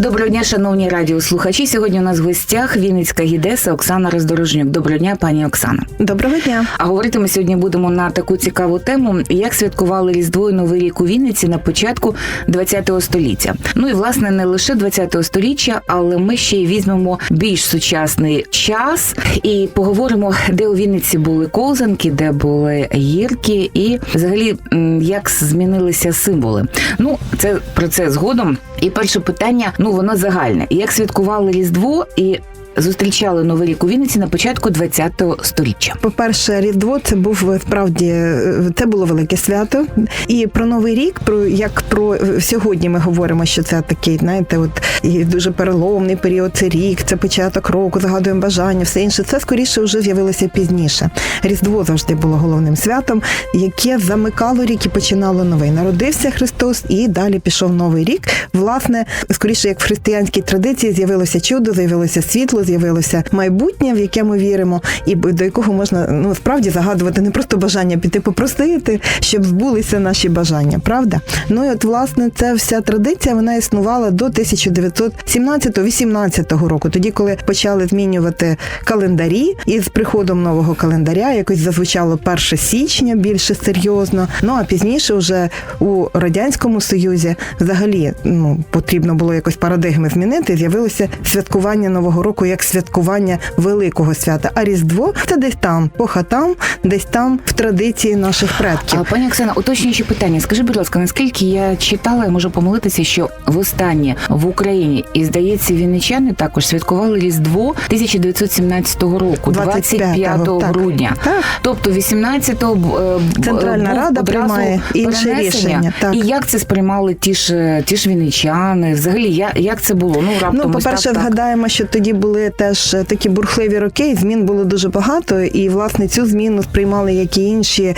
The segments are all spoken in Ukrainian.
Доброго дня, шановні радіослухачі. Сьогодні у нас в гостях Вінницька гідеса Оксана Роздорожнюк. Доброго дня, пані Оксана. Доброго дня. А говорити ми сьогодні будемо на таку цікаву тему, як святкували Різдво і Новий рік у Вінниці на початку ХХ століття. Ну і власне не лише ХХ століття, але ми ще й візьмемо більш сучасний час і поговоримо, де у Вінниці були ковзанки, де були гірки, і взагалі як змінилися символи. Ну, це про це згодом. І перше питання, ну воно загальне. Як святкували Різдво і зустрічали Новий рік у Вінниці на початку ХХ століття? По-перше, Різдво це був е, справді е, це було велике свято. І про новий рік, про як про е, сьогодні ми говоримо, що це такий, знаєте, от і дуже переломний період. Це рік, це початок року, загадуємо бажання, все інше. Це скоріше вже з'явилося пізніше. Різдво завжди було головним святом, яке замикало рік і починало новий. Народився Христос, і далі пішов новий рік. Власне, скоріше, як в християнській традиції, з'явилося чудо, з'явилося світло, з'явилося майбутнє, в яке ми віримо, і до якого можна ну справді загадувати не просто бажання піти попросити, щоб збулися наші бажання, правда? Ну і от власне ця вся традиція вона існувала до 1917-18 року, тоді, коли почали змінювати календарі, і з приходом нового календаря якось зазвучало 1 січня більше серйозно. Ну а пізніше, вже у радянському союзі, взагалі ну потрібно було якось парадигми змінити. З'явилося святкування нового року як святкування великого свята. А різдво це десь там по хатам, десь там в традиції наших предків. А, пані Оксана, уточнюючи питання, скажи, будь ласка, наскільки я читала, я можу помилитися, що востаннє в Україні і здається, вінничани також святкували Різдво 1917 року, 25 25-го, так. грудня. Так. Тобто 18-го б- е, б- Центральна Рада приймає інше рішення, так. І як це сприймали ті ж ті ж вінничани? Взагалі, я, як це було? Ну раптом Ну, по-перше, так, так. що тоді були теж е, такі бурхливі роки, і змін було дуже багато, і власне цю зміну сприймали як і інші,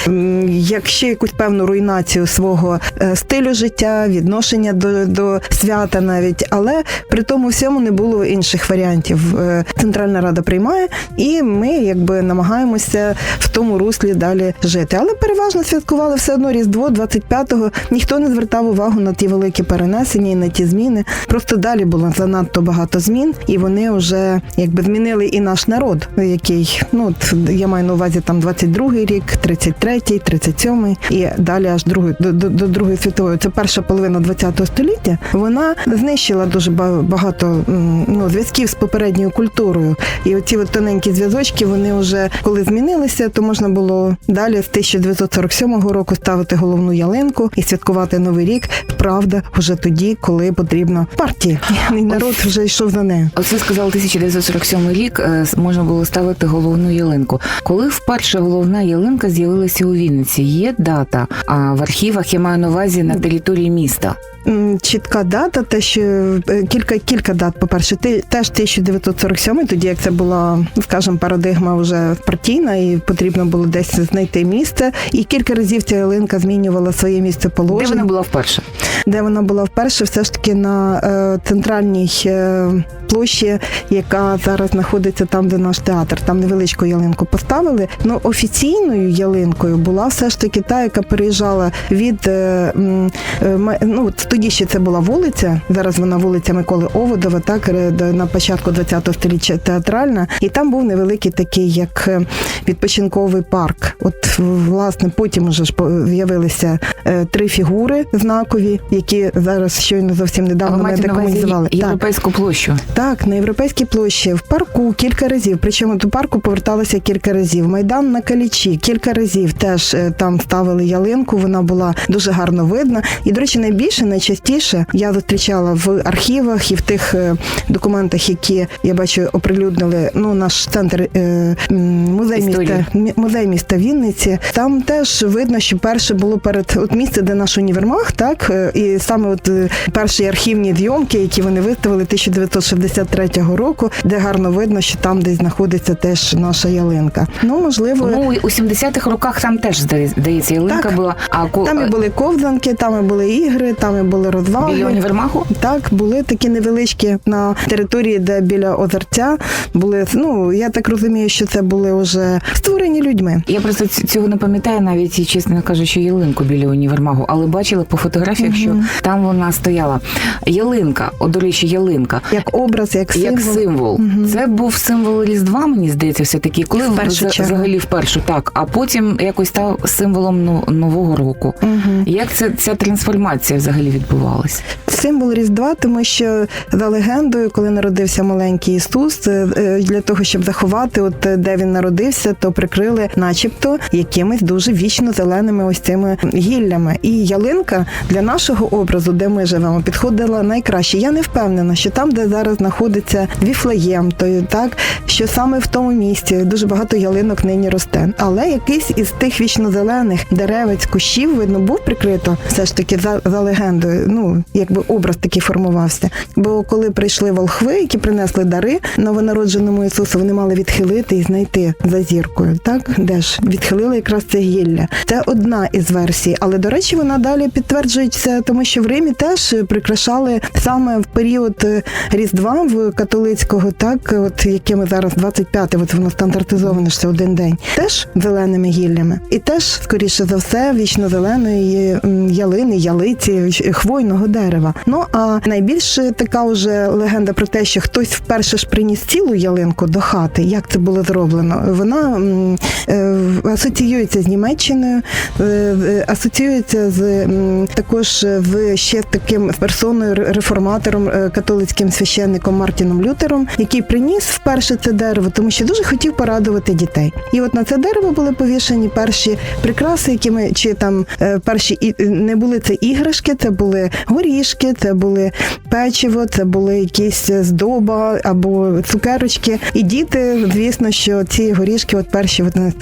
як ще якусь певну руйнацію свого е, стилю життя, відношення до, до свята навіть. Але при тому всьому не було інших варіантів. Е, Центральна Рада приймає, і ми якби намагаємося в тому руслі далі жити. Але переважно святкували все одно Різдво 25-го. Ніхто не звертав увагу на ті великі перенесення і на ті зміни. Просто далі було занадто багато змін, і вони вже якби змінили і наш народ, який ну от я маю на увазі там 22-й рік, 33-й, 37-й і далі аж другий до, до, до другої світової. Це перша половина 20-го століття. Вона знищила дуже ба- багато ну, зв'язків з попередньою культурою. І оці от тоненькі зв'язочки, вони вже коли змінилися, то можна було далі з 1947 року ставити головну ялинку і святкувати новий рік. Правда, вже тоді, коли потрібно партії. І народ вже йшов за нею. Оце сказали 1947 рік. е, Можна було ставити головну ялинку. Коли вперше головна ялинка з'явилася у Вінниці? Є дата. А в архівах я маю на увазі на території міста. Чітка дата, те, що е, кілька кілька дат. По перше, ти теж 1947, тоді як це була, скажімо, парадигма вже партійна, і потрібно було десь знайти місце. І кілька разів ця ялинка змінювала своє місце Де вона була вперше? де вона була вперше, все ж таки на е, центральній е, площі, яка зараз знаходиться там, де наш театр. Там невеличку ялинку поставили. Ну офіційною ялинкою була все ж таки та, яка переїжджала від е, е, ну тоді ще це була вулиця. Зараз вона вулиця Миколи Оводова, так е, на початку ХХ століття театральна, і там був невеликий такий, як відпочинковий парк. От власне потім уже ж з'явилися три фігури знакові, які зараз щойно зовсім недавно ми декомунізували. Європейську площу? Так, на європейській площі, в парку кілька разів. Причому до парку поверталися кілька разів. Майдан на Калічі кілька разів теж е, там ставили ялинку. Вона була дуже гарно видна. І, до речі, найбільше, найчастіше я зустрічала в архівах і в тих е, документах, які я бачу оприлюднили. Ну, наш центр е, музей міста музей міста Вінниці. Там теж видно, що перше було перед от місце, де наш універмаг, так і саме от перші архівні зйомки, які вони виставили 1960 63-го року, де гарно видно, що там десь знаходиться теж наша ялинка. Ну можливо. Ну у 70-х роках там теж здає- здається ялинка Так. була. А Там і були ковзанки, там і були ігри, там і були розваги. біля універмагу? Так, були такі невеличкі на території, де біля озерця були. Ну я так розумію, що це були вже створені людьми. Я просто цього не пам'ятаю, навіть і, чесно кажучи, ялинку біля універмагу, але бачила по фотографіях, що там вона стояла. Ялинка, о, до речі, ялинка. Як образ, як символ. Як символ, Мгм. це був символ Різдва, мені здається, все таки, коли В першу вза- чергу. взагалі вперше так, а потім якось став символом ну, нового року. Мгм. Як це ця трансформація взагалі відбувалась? Символ Різдва, тому що за легендою, коли народився маленький Ісус, е, е, для того, щоб заховати, от е, де він народився, то прикрили, начебто, якимись дуже вічно зеленими ось цими гіллями. І ялинка для нашого образу, де ми живемо, підходила найкраще. Я не впевнена, що там, де зараз знаходиться Віфлеєм, то так, що саме в тому місці дуже багато ялинок нині росте. Але якийсь із тих вічно-зелених деревець, кущів, видно, був прикрито все ж таки за, за легендою. Ну, якби образ такий формувався. Бо коли прийшли волхви, які принесли дари новонародженому Ісусу, вони мали відхилити і знайти за зіркою. Так, де ж відхилили якраз це гілля. Це одна із версій, але до речі, вона далі підтверджується, тому що в Римі теж прикрашали саме в період е, Різдва в католицького, так от яке ми зараз 25, от воно стандартизоване це один день, теж зеленими гіллями, і теж скоріше за все вічно зеленої ялини, ялиці, хвойного дерева. Ну а найбільш така вже легенда про те, що хтось вперше ж приніс цілу ялинку до хати. Як це було зроблено? Вона е, асоціюється з Німеччиною, е, е, асоціюється з також з ще таким персоною реформатором, католицьким священником Мартіном Лютером, який приніс вперше це дерево, тому що дуже хотів порадувати дітей. І от на це дерево були повішені перші прикраси, якими чи там е, перші і не були це іграшки, це були горішки, це були печиво, це були якісь здоба або цукерочки. І діти, звісно, що ці горішки, от перші вони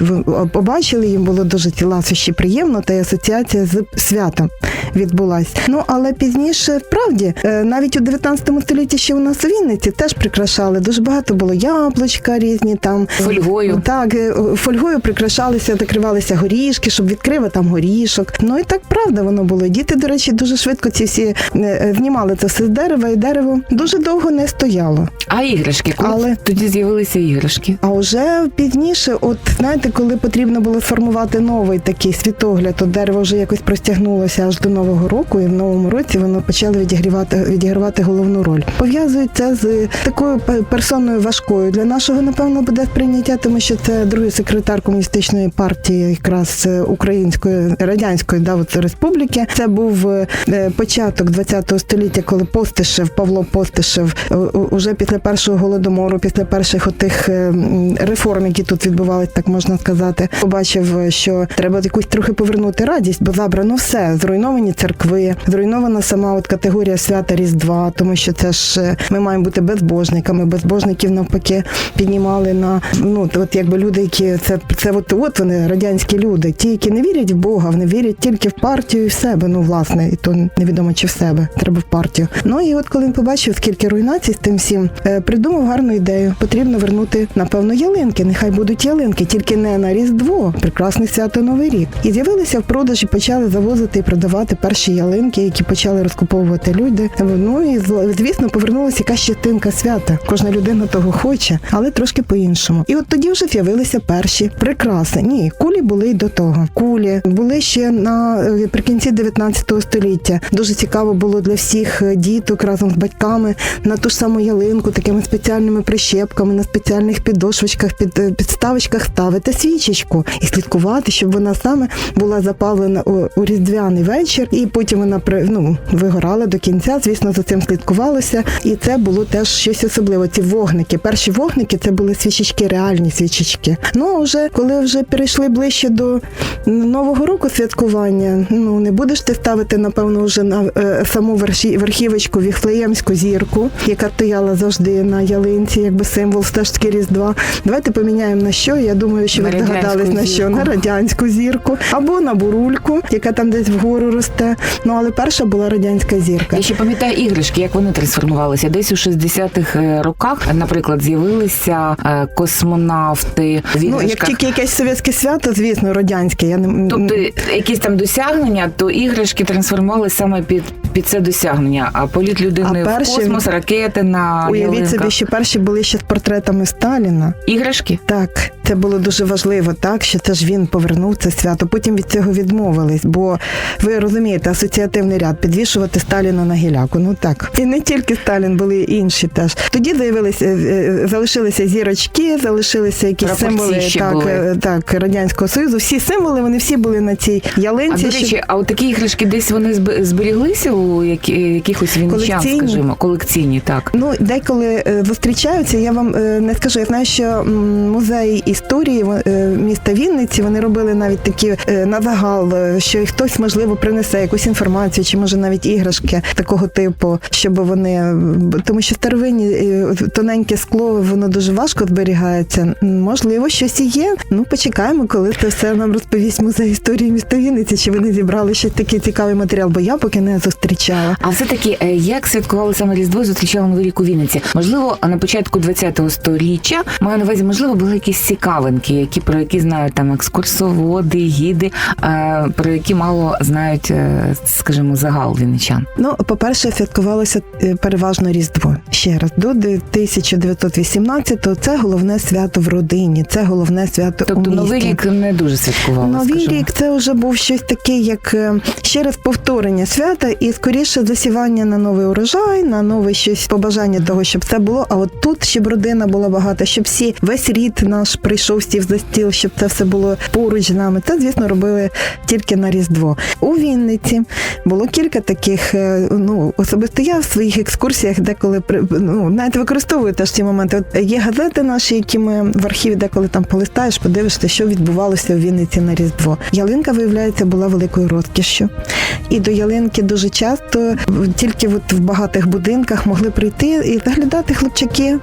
побачили, їм було дуже ті ласощі приємно, та й асоціація з святом відбулась. Ну але пізніше, справді, е, навіть у 19 столітті ще у нас Вінниці теж прикрашали. Дуже багато було яблучка різні там Фольгою. так, е, фольгою прикрашалися, закривалися горішки, щоб відкрив там горішок. Ну і так правда воно було. Діти, до речі, дуже швидко ці всі е, е, знімали це все з дерева, і дерево дуже довго не стояло. А іграшки, коли Але- тоді з'явилися іграшки? А вже пізніше, от знаєте, коли потрібно було сформувати новий такий світогляд, то дерево вже якось простягнулося аж до нового року, і в новому році воно почало відігрівати відігравати головну роль. Пов'язують це з такою персоною важкою. Для нашого напевно буде сприйняття, тому що це другий секретар комуністичної партії, якраз е, української радянської да, от, республіки. Це був е, початок ХХ століття, коли Постишев, Павло Постишев, е, уже після першого голодомору, після перших отих реформ, які тут відбувалися, так можна сказати, побачив, що треба якусь трохи повернути радість, бо забрано все. Зруйновані церкви, зруйнована сама от категорія свята Різдва, тому що це ж ми маємо бути безбожниками. Безбожників навпаки піднімали на ну от якби люди, які це це от, от вони радянські люди, ті, які не вірять в Бога, вони вірять тільки в партію і в себе. Ну власне, і то невідомо чи в себе треба в партію. Ну і от коли він побачив, скільки руйнацій з тим всім, е, придумав гарну ідею. Потрібно вернути напевно ялинки. Нехай будуть ялинки, тільки не на Різдво, прекрасне свято Новий рік. І з'явилися в продажі, почали завозити і продавати перші ялинки, які почали розкуповувати люди. Ну і звісно, повернулася якась частинка свята. Кожна людина того хоче, але трошки по-іншому. І от тоді вже з'явилися перші прикраси. Ні, кулі були й до того. Кулі були ще на е, прикінці 19 століття. Дуже цікаво було для всіх е, діток разом з батьками на ту ж саму ялинку, такими спеціальними прищепками, на спеціальних підошвочках, під е, підставочках ставити свічечку і слідкувати, щоб вона саме була запалена у, у різдвяний вечір, і потім вона ну, вигорала до кінця. Звісно, за цим слідкувалося, і це було теж щось особливе. Ці вогники. Перші вогники це були свічечки, реальні свічечки. Ну а вже коли вже перейшли ближче до нового року святкування, ну не будеш ти ставити, напевно, вже на е, саму верхівочку віфлеємську зірку, яка стояла завжди на ялинці, якби символ стежки Різдва. Давайте поміняємо на що. Я думаю, що На ви здогадались на що на радянську зірку або на бурульку, яка там десь вгору росте. Ну але перша була радянська зірка. Я ще пам'ятаю іграшки, як вони трансформувалися. Десь у 60-х е, роках, наприклад, з'явилися е, космонавти. Ну, як тільки якесь совєтське свято, звісно, радянське. Я не Тобто якісь там досягнення, то іграшки трансформувалися саме під, під це досягнення. А політ людини А в космос, ракети на уявіть ялинках. собі, що перші були ще з портретами Сталіна. іграшки. Так, це було дуже важливо, так що це ж він повернув це свято. Потім від цього відмовились, бо ви розумієте, асоціативний ряд підвішувати Сталіна на гіляку. Ну так, і не тільки Сталін, були і інші теж. Тоді з'явилися, е, е, залишилися зірочки, залишилися якісь символи так, були. е, так радянського союзу. Всі символи вони всі були на цій А ялинці. до щоб- речі, а от такі іграшки десь вони зб- зберіглися у які, якихось Колекційні? скажімо, колекційні, так. Ну, деколи е, зустрічаються, я вам е, не скажу. Я знаю, що музей історії е, міста Вінниці вони робили навіть такі на загал, що хтось можливо принесе якусь інформацію, чи може навіть іграшки такого типу, щоб вони тому, що старовинні тоненьке скло, воно дуже важко зберігається. Можливо, щось і є. Ну почекаємо, коли це все нам розповість музей історії міста Вінниці, чи вони зібрали щось такий цікавий матеріал, бо я поки не зустрічала. А все-таки, е, як святкували саме Різдво, зустрічали Новий рік у Вінниці? Можливо, на початку 20-го сторіччя маю на увазі, можливо, були якісь цікавинки, які про які знають там екскурсоводи, гіди, е, про які мало знають, е, скажімо, загал вінничан. Ну, по-перше, святкувалося е, переважно Різдво. Ще раз, до 1918-го це головне свято в родині, це головне свято у Тобто місті. Новий рік не дуже святкували. Новий скажімо. рік це вже був щось таке, як ще раз повторення свята, і скоріше засівання на новий урожай, на нове щось побажання того, щоб це було. А от тут щоб родина була багата, щоб всі весь рід наш прийшов сів за стіл, щоб це все було поруч з нами. Це, звісно, робили тільки на Різдво. У Вінниці було кілька таких. е, Ну особисто я в своїх екскурсіях деколи ну, навіть використовую теж ці моменти. От є газети наші, які ми в архіві деколи там полистаєш, подивишся, що відбувалося у Вінниці на Різдво. Ялинка, виявляється, була великою розкішшю. І до ялинки дуже часто в- тільки от в багатих будинках могли прийти і заглядати хлопчаки.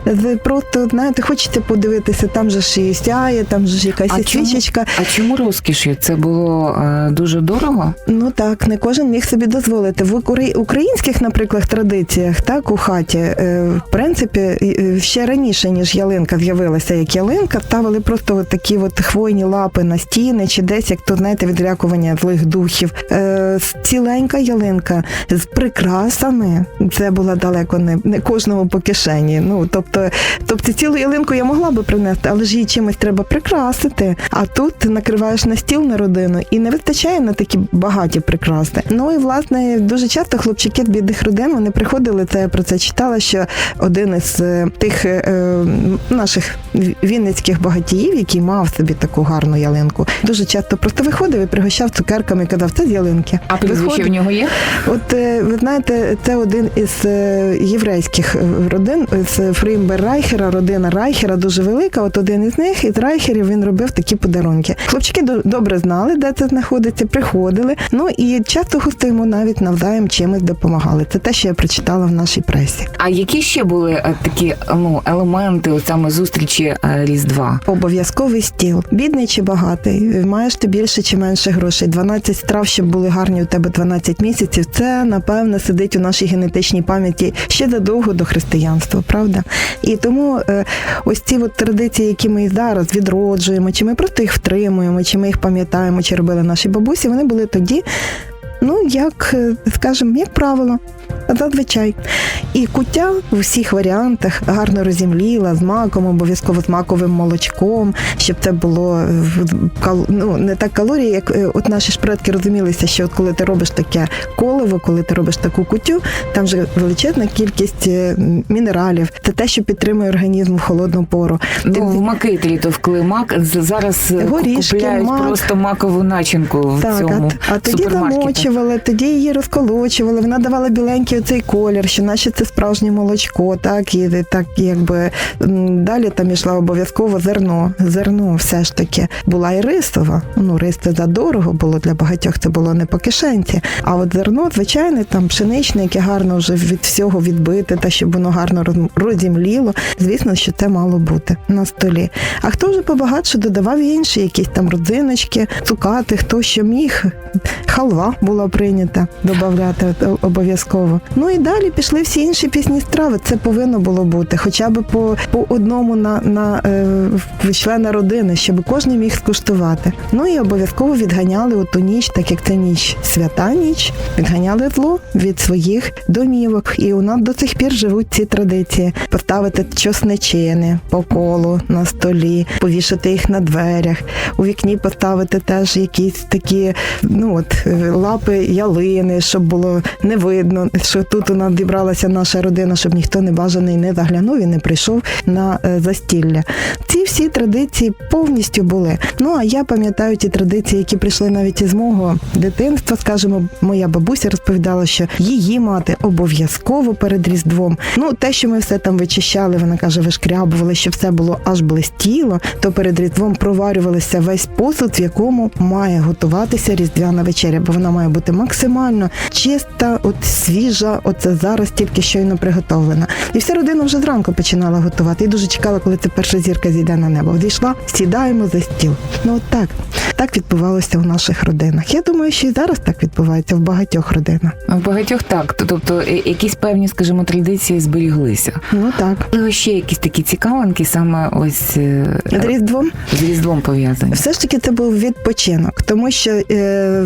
Просто знаєте, хочеться подивитися, там же ж і сяє, там же ж якась А і чому? свічечка. А чому розкіші? Це було е, дуже дорого? Ну так, не кожен міг собі дозволити. В укра- українських, наприклад, традиціях, так у хаті, е, в принципі, е, ще раніше ніж ялинка з'явилася як ялинка, ставили просто от такі от хвойні лапи на стіни, чи десь як то знаєте, відлякування злих духів. Е, ціленька ялинка з прикрасами. Це була далеко не, не кожному по кишені. Ну тобто, тобто цілу ялинку я могла би принести, але ж її чимось треба прикрасити. А тут ти накриваєш на стіл на родину і не вистачає на такі багаті прикраси. Ну і власне дуже часто хлопчики з бідних родин вони приходили. Це я про це читала. Що один із е, тих е, е, наших вінницьких багатіїв, який мав собі таку гарну ялинку, дуже часто просто виходив і пригощав цукерками і казав, це з ялинки. А прізвище в нього є? От ви знаєте, це один із е, єврейських е, родин з Фрімбер Райхера, родина Райхера дуже велика. От один із них із Райхерів він робив такі подарунки. Хлопчики до- добре знали, де це знаходиться, приходили. Ну і часто гости йому навіть навзаєм чимось допомагали. Це те, що я прочитала в нашій пресі. А які ще були е, такі е, ну, елементи от саме зустрічі е, Різдва? Обов'язковий стіл. Бідний чи багатий, маєш ти більше чи менше грошей. 12 страв, щоб були гарні у тебе 12 місяців. Це напевно сидить у нашій генетичній пам'яті ще задовго до християнства, правда? І тому е, ось ці от традиції, які ми зараз відроджуємо, чи ми просто їх втримуємо, чи ми їх пам'ятаємо, чи робили наші бабусі, вони були тоді. Ну, як, скажемо, скажімо, як правило, зазвичай. І куття в усіх варіантах гарно розімліла з маком, обов'язково з маковим молочком, щоб це було ну, не так калорії, як е, от наші ж предки розумілися, що от коли ти робиш таке коливо, коли ти робиш таку кутю, там же величезна кількість е, мінералів. Це те, що підтримує організм в холодну пору. Ти Ну, в Макитрі то вкли мак. Зараз е, Горішки, купляють мак. просто макову начинку в Так, цьому а, а тоді замочували, тоді її розколочували, вона давала біленький оцей колір, що наче це справжнє молочко, так, і так якби далі там йшла обов'язково зерно. Зерно все ж таки була і рисова. Ну, рис це задорого було для багатьох, це було не по кишенці. А от зерно, звичайне, там пшеничне, яке гарно вже від всього відбите, та щоб воно гарно роз- розімліло. Звісно, що це мало бути на столі. А хто вже побагатше додавав інші якісь там родзиночки, цукати, хто що міг. Халва була прийнята додати обов'язково. Ну і далі пішли всі інші пісні страви. Це повинно було бути, хоча б по, по одному на, на е, члена родини, щоб кожен міг скуштувати. Ну і обов'язково відганяли у ту ніч, так як це ніч свята ніч, відганяли зло від своїх домівок. І у нас до сих пір живуть ці традиції: поставити чосничини по колу на столі, повішати їх на дверях, у вікні поставити теж якісь такі ну от лапи ялини, щоб було не видно, що тут у нас зібралася наша родина, щоб ніхто не бажаний не заглянув і не прийшов на е, застілля. Ці всі традиції повністю були. Ну а я пам'ятаю ті традиції, які прийшли навіть із мого дитинства. Скажімо, моя бабуся розповідала, що її мати обов'язково перед різдвом. Ну те, що ми все там вичищали, вона каже, вишкрябували, що все було аж блистіло, то перед різдвом проварювалися весь посуд, в якому має готуватися різдвяна вечеря, бо вона має бути максимально чиста, от свіжа, оце зараз тільки щойно приготовлена. І вся родина вже зранку починала готувати. І дуже чекала, коли ця перша зірка зійде на небо. Війшла, сідаємо за стіл. Ну от так. Так відбувалося у наших родинах. Я думаю, що і зараз так відбувається в багатьох родинах. В багатьох так, тобто е, якісь певні, скажімо, традиції зберіглися. Ну так. Але ще якісь такі цікавинки, саме ось е, З Різдвом з різдвом пов'язані. все ж таки це був відпочинок, тому що е,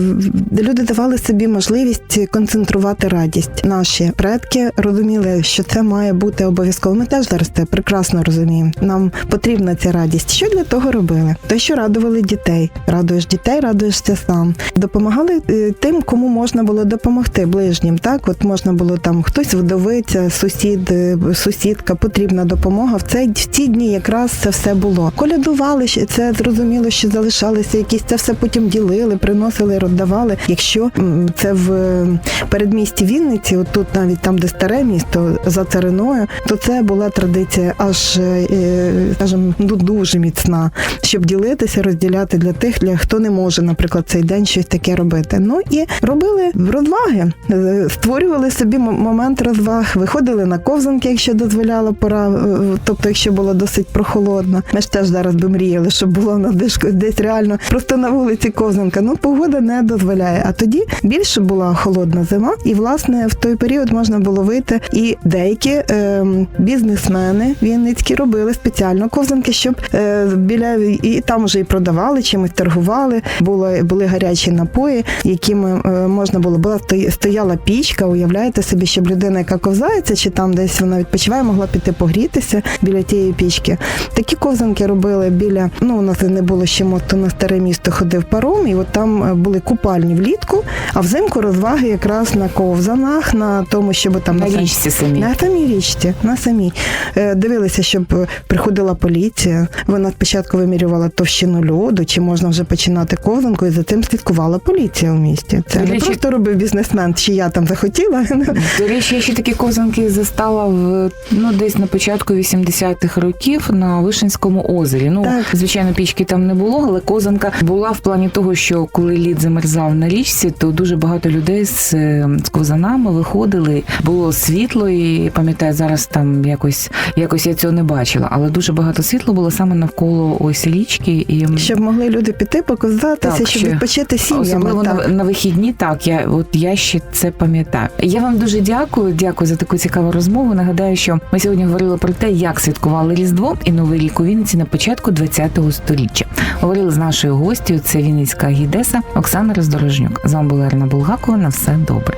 люди давали собі можливість концентрувати радість. Наші предки розуміли, що це має бути обов'язково. Ми теж зараз це прекрасно розуміємо. Нам потрібна ця радість. Що для того робили? Те, що радували дітей. Радуєш дітей, радуєшся сам. Допомагали е, тим, кому можна було допомогти ближнім. Так, от можна було там хтось вдовиця, сусід, е, сусідка, потрібна допомога. В цей в ці дні якраз це все було. Колядували це зрозуміло, що залишалися якісь це все потім ділили, приносили, роздавали. Якщо це в е, передмісті Вінниці, от тут навіть там, де старе місто за цариною, то це була традиція аж е, е, скажімо, ну, дуже міцна, щоб ділитися, розділяти для тих, для хто не може, наприклад, цей день щось таке робити. Ну і робили розваги, е, створювали собі момент розваг, виходили на ковзанки, якщо дозволяла пора, тобто, якщо було досить прохолодно. Ми ж теж зараз би мріяли, щоб було на десь, десь реально просто на вулиці ковзанка. Ну погода не дозволяє. А тоді більше була холодна зима, і власне в той період можна було вийти. І деякі е, бізнесмени вінницькі робили спеціально ковзанки, щоб е, біля і там вже і продавали, чимось торгували. Було були гарячі напої, якими е, можна було була сто- стояла пічка. Уявляєте собі, щоб людина, яка ковзається, чи там десь вона відпочиває, могла піти погрітися біля тієї пічки. Такі ковзанки робили біля. Ну у нас не було ще мосту на старе місто. Ходив паром, і от там були купальні влітку, а взимку розваги якраз на ковзанах, на тому, щоб там На річці самі. на самій річці, на самій. Е, Дивилися, щоб е, приходила поліція. Вона спочатку вимірювала товщину льоду, чи можна вже починати ковзанку, і за цим слідкувала поліція у місті. Це не речі- просто робив бізнесмен, чи я там захотіла. До речі, я ще такі ковзанки застала в ну десь на початку 80-х років на Вишенському озері. Ну Так. звичайно, пічки там не було, але ковзанка була в плані того, що коли лід замерзав на річці, то дуже багато людей з, е, з ковзанами виходили. Було світло, і пам'ятаю, зараз там якось якось я цього не бачила, але дуже багато світла було саме навколо ось річки і Щоб могли люди піти, показатися, Так, щоб відпочити сім'ями. Особливо на, Так. на вихідні, так я от я ще це пам'ятаю. Я вам дуже дякую. Дякую за таку цікаву розмову. Нагадаю, що ми сьогодні говорили про те, як святкували Різдво і Новий рік у Вінниці на початку ХХ століття. Говорили з нашою гостю. Це Вінницька гідеса Оксана Роздорожнюк. З вами була Ірина Булгакова. На все добре.